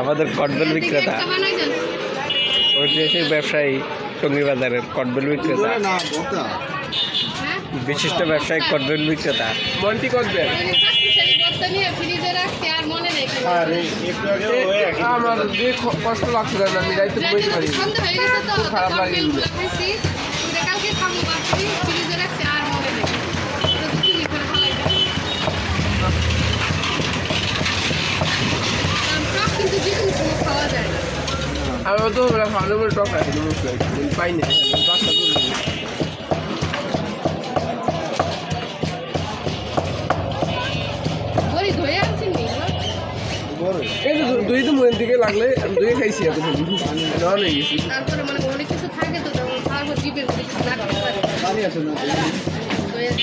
আমাদের কটবেল বিক্রেতা। ঐতিহাসিক ব্যবসায়ী টঙ্গী বাজারের কটবেল বিক্রেতা। হ্যাঁ বিশিষ্ট ব্যবসায়ী কটবেল বিক্রেতা। রাখছি আর আমার কষ্ট লাগছে আমি পারি খারাপ লাগে আমি তো ভালো করে টক রাখি পাই না নি দুই তো মুখের দিকে লাগলে দুই খাইছি এত নন হয়ে গেছি। তারপরে মানে অনেক কিছু থাকে তো তখন খাওয়ার পর জিভে করে কিছু লাগতে পারে দইয়ের